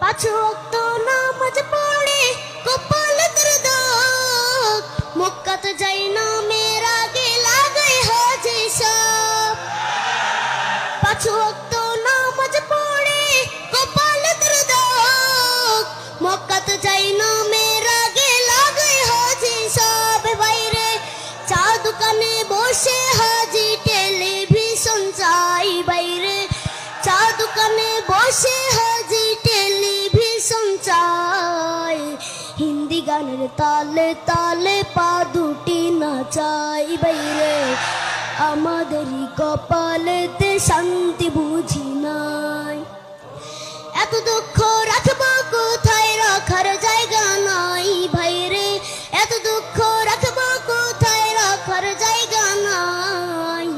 পাঁচ ওয়াক্ত নামাজ পড়ে, কপাল তোর মক্কাতে যাই না মেরা গে লাগাই হাজি সব। পাঁচ ওয়াক্ত হিন্দি গানের তালে তালে পা দুটি নাচাই বাইরে। আমাদেরই কপালেতে শান্তি বুঝি নাই। এত দুঃখ রাখব কোথায়? রাখার জায়গা নাই ভাইরে এত দুঃখ রাখব কোথায়? রাখার জায়গা নাই।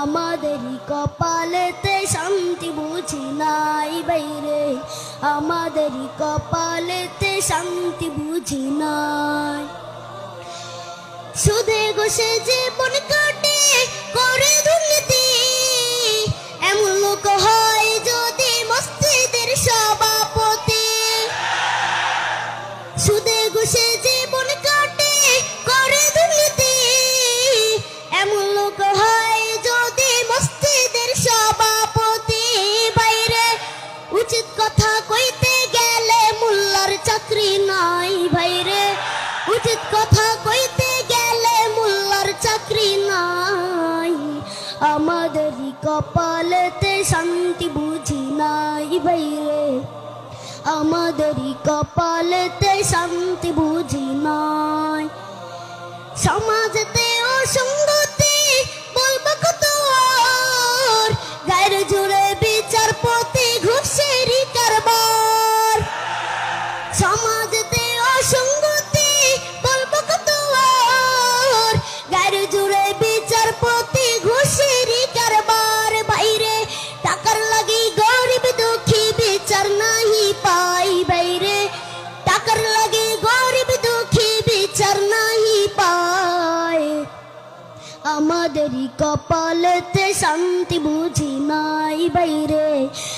আমাদেরই কপালেতে শান্তি বুঝি নাই বাইরে। আমাদের কপালেতে শান্তি বুঝি নাই। সুদে গোসে জীবন কাটে চাকরি নাই ভাইরে। উচিত কথা কইতে গেলে মোল্লার চাকরি নাই। আমাদেরই কপালেতে শান্তি বুঝি নাই ভাইরে। আমাদেরই কপালেতে শান্তি বুঝি নাই। সমাজতে অসঙ্গতি সমাজতে অসঙ্গতি বলব কত জুড়ে বিচারপতি ঘুষেরই কারবার বাইরে। টাকার লাগি গরিব দুঃখী বিচার নাহি পাই বাইরে। টাকার লাগি গরিব দুঃখী বিচার নাহি পায় আমাদেরই কপালেতে শান্তি বুঝি নাই বাইরে।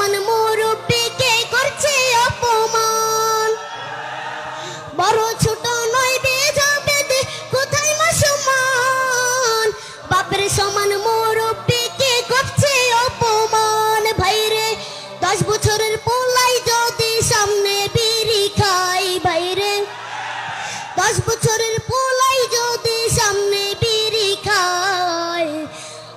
সমান মুরব্বীকে করছে অপমান। বড় ছোট নয় বেদে কোথায় মাসমান? বাপের সমান মুরব্বীকে